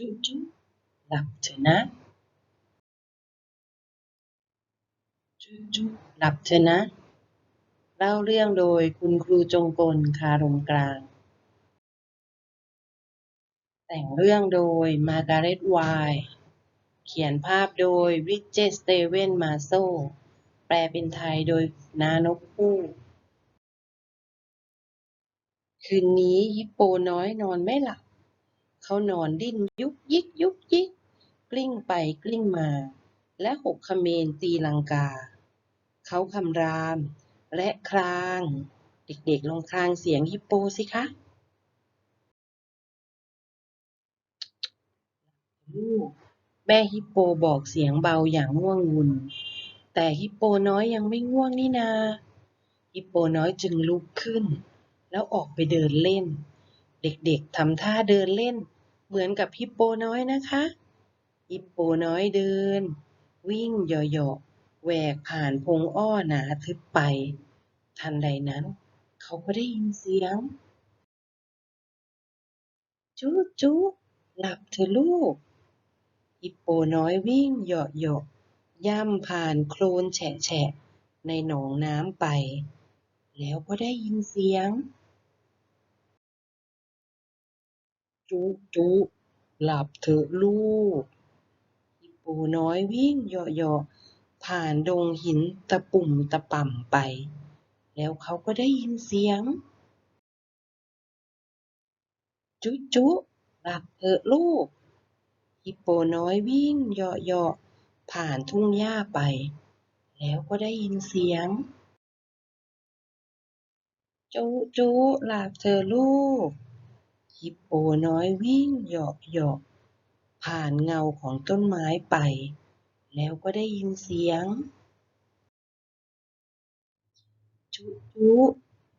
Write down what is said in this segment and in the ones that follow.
จุ๊จุ๊หลับเถอะนะจุ๊จุ๊หลับเถอะนะ เล่าเรื่องโดยคุณครูจงกลคารมกลาง แต่งเรื่องโดยมาการ์เร็ตไวน์เขียนภาพโดยริชเจสเตเวนมาโซแปลเป็นไทยโดยนานกคู่ คืนนี้ฮิปโปน้อยนอนไม่หลับ เขานอนดิ้นยุกยิกยุกยิก กลิ้งไปกลิ้งมา และหกเขมรตีลังกา เขาคำราม และคราง เด็กๆลองครางเสียงฮิปโปสิคะลูกแม่ฮิปโปบอกเสียงเบาอย่างง่วงงุน แต่ฮิปโปน้อยยังไม่ง่วงนี่นา ฮิปโปน้อยจึงลุกขึ้น แล้วออกไปเดินเล่น เด็กๆทำท่าเดินเล่น เหมือนกับฮิปโปน้อยนะคะฮิปโปน้อยเดิน วิ่งเหยาะๆแหวกผ่านพงอ้อหนาทึบไป ทันใดนั้น เขาก็ได้ยินเสียงจู๊จู๊หลับเถอะลูกฮิปโปน้อยวิ่งเหยาะเหาะย่ำผ่านโคลนแฉะแฉะในหนองน้ำไป แล้วก็ได้ยินเสียง จุจุหลับเถอะลูกฮิปโปน้อยวิ่งเหาะเหาะผ่านดงหินตะปุ่มตะป่ำไป แล้วเขาก็ได้ยินเสียง จุจุหลับเถอะลูกฮิปโปน้อยวิ่งเหาะเหาะผ่านทุ่งหญ้าไป แล้วก็ได้ยินเสียง จุจุหลับเถอลูก ฮิปโปน้อยวิ่งเหยาะเหาะผ่านเงาของต้นไม้ไป แล้วก็ได้ยินเสียง จุ๊จุ๊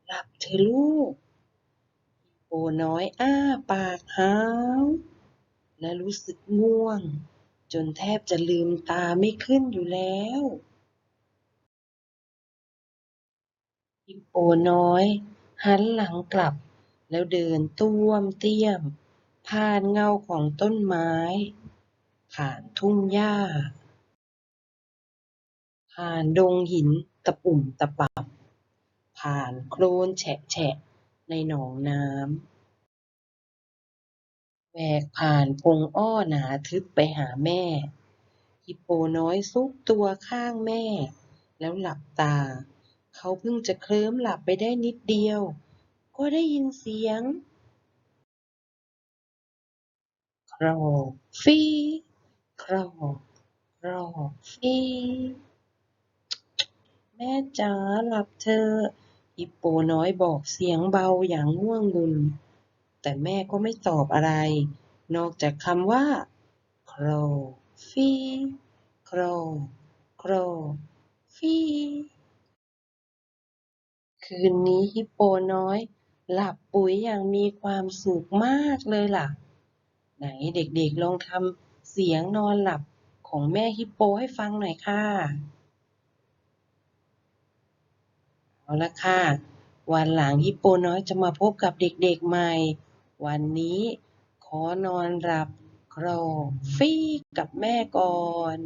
หลับเถอลูกฮิปโปน้อยอ้าปากหาวและรู้สึกง่วง จนแทบจะลืมตาไม่ขึ้นอยู่แล้วฮิปโปน้อย หันหลังกลับ แล้วเดินต้วมเตี้ยม ผ่านเงาของต้นไม้ ผ่านทุ่งหญ้า ผ่านดงหินตะปุ่มตะป่ำผ่านโคลนแฉะแฉะในหนองน้ำแหวกผ่านพงอ้อหนาทึบไปหาแม่ฮิปโปน้อยซุกตัวข้างแม่ แล้วหลับตา เขาเพิ่งจะเคลิ้มหลับไปได้นิดเดียว ก็ได้ยินเสียงครอกฟีครอกครอกฟีแม่จ๋าหลับเธอะฮิปโปน้อยบอกเสียงเบาอย่างง่วงงุน แต่แม่ก็ไม่ตอบอะไร นอกจากคำว่าครอกฟีครอกครอกฟีคืนนี้ฮิปโปน้อย หลับปุ๋ยอย่างมีความสุขมากเลยล่ะ ไหนเด็กๆลองทำเสียงนอนหลับของแม่ฮิปโปให้ฟังหน่อยค่ะ เอาละค่ะ วันหลังฮิปโปน้อยจะมาพบกับเด็กๆใหม่ วันนี้ขอนอนหลับครอฟี่กับแม่ก่อน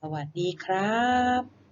สวัสดีครับ